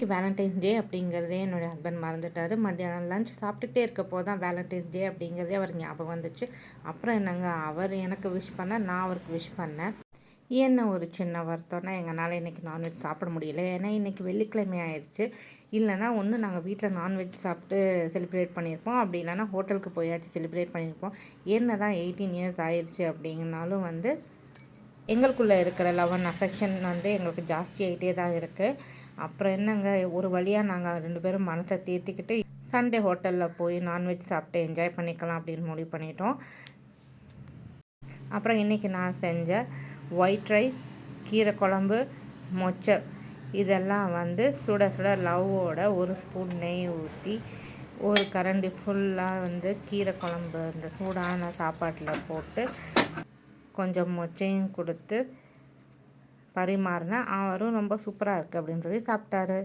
இன்றைக்கி வேலண்டைன்ஸ் டே அப்படிங்கிறதே என்னுடைய ஹஸ்பண்ட் மறந்துட்டார். மத்தியானம் லஞ்ச் சாப்பிட்டுட்டே இருக்கப்போ தான் வேலண்டைன்ஸ் டே அப்படிங்கிறதே அவர் ஞாபகம் வந்துச்சு. அப்புறம் என்னங்க அவர் எனக்கு விஷ் பண்ண நான் அவருக்கு விஷ் பண்ணேன் என்ன ஒரு சின்ன வருத்தம்னா எங்களால் இன்றைக்கி நான்வெஜ் சாப்பிட முடியல. ஏன்னா இன்றைக்கி வெள்ளிக்கிழமை ஆயிடுச்சு. இல்லைனா ஒன்று நாங்கள் வீட்டில் நான்வெஜ் சாப்பிட்டு செலிப்ரேட் பண்ணியிருப்போம். அப்படி இல்லைனா ஹோட்டலுக்கு போயாச்சும் செலிப்ரேட் பண்ணியிருப்போம். என்ன தான் எயிட்டீன் இயர்ஸ் ஆயிடுச்சு அப்படிங்கனாலும் வந்து எங்களுக்குள்ளே இருக்கிற லவ் அண்ட் அஃபெக்ஷன் வந்து எங்களுக்கு ஜாஸ்தி ஆகிட்டே தான் இருக்குது அப்புறம் என்னங்க ஒரு வழியாக நாங்கள் ரெண்டு பேரும் மனசை தேர்த்திக்கிட்டு சண்டே ஹோட்டலில் போய் நான்வெஜ் சாப்பிட்டு என்ஜாய் பண்ணிக்கலாம் அப்படின்னு முடிவு பண்ணிட்டோம். அப்புறம் இன்றைக்கி நான் செஞ்ச ஒயிட் ரைஸ் கீரை குழம்பு மொச்சை இதெல்லாம் வந்து சுட சுட லவ்வோட ஒரு ஸ்பூன் நெய் ஊற்றி ஒரு கரண்டி ஃபுல்லாக வந்து கீரை குழம்பு அந்த சூடான சாப்பாட்டில் போட்டு கொஞ்சம் மொச்சையும் கொடுத்து பரிமாறினேன் அவரும் ரொம்ப சூப்பராக இருக்குது அப்படின்னு சொல்லி சாப்பிட்டாரு.